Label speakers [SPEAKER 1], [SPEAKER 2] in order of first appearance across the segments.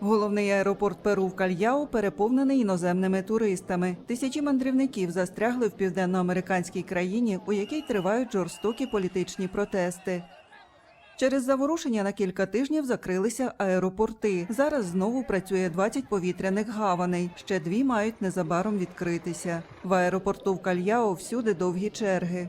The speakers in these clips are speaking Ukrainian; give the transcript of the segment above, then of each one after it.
[SPEAKER 1] Головний аеропорт Перу в Кальяо переповнений іноземними туристами. Тисячі мандрівників застрягли в південноамериканській країні, у якій тривають жорстокі політичні протести. Через заворушення на кілька тижнів закрилися аеропорти. Зараз знову працює 20 повітряних гаваней. Ще дві мають незабаром відкритися. В аеропорту в Кальяо всюди довгі черги.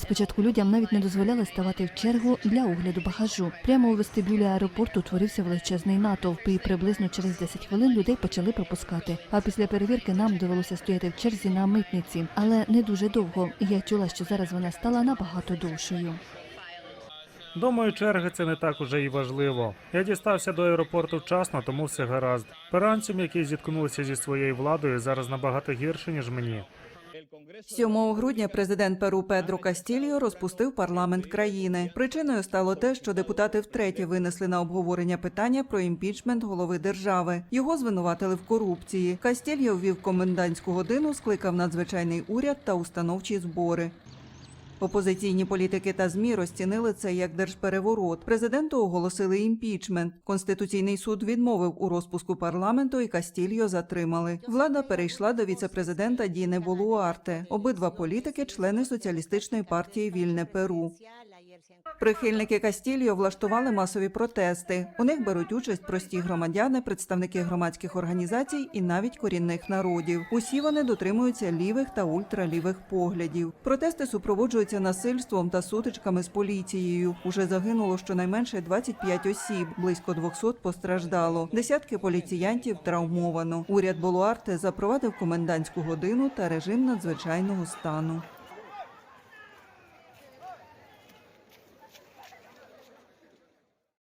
[SPEAKER 2] Спочатку людям навіть не дозволяли ставати в чергу для огляду багажу. Прямо у вестибюлі аеропорту творився величезний натовп, і приблизно через 10 хвилин людей почали пропускати. А після перевірки нам довелося стояти в черзі на митниці, але не дуже довго. Я чула, що зараз вона стала набагато довшою.
[SPEAKER 3] Думаю, черги це не так уже і важливо. Я дістався до аеропорту вчасно, тому все гаразд. Перанцям, які зіткнулися зі своєю владою, зараз набагато гірше, ніж мені.
[SPEAKER 1] 7 грудня президент Перу Педро Кастільо розпустив парламент країни. Причиною стало те, що депутати втретє винесли на обговорення питання про імпічмент голови держави. Його звинуватили в корупції. Кастільо ввів комендантську годину, скликав надзвичайний уряд та установчі збори. Опозиційні політики та змі розцінили це як держпереворот. Президенту оголосили імпічмент. Конституційний суд відмовив у розпуску парламенту і Кастільо затримали. Влада перейшла до віцепрезидента Діни Болуарте. Обидва політики члени соціалістичної партії Вільне Перу. Прихильники Кастільо влаштували масові протести. У них беруть участь прості громадяни, представники громадських організацій і навіть корінних народів. Усі вони дотримуються лівих та ультралівих поглядів. Протести супроводжуються насильством та сутичками з поліцією. Уже загинуло щонайменше 25 осіб, близько 200 постраждало. Десятки поліціянтів травмовано. Уряд Болуарте запровадив комендантську годину та режим надзвичайного стану.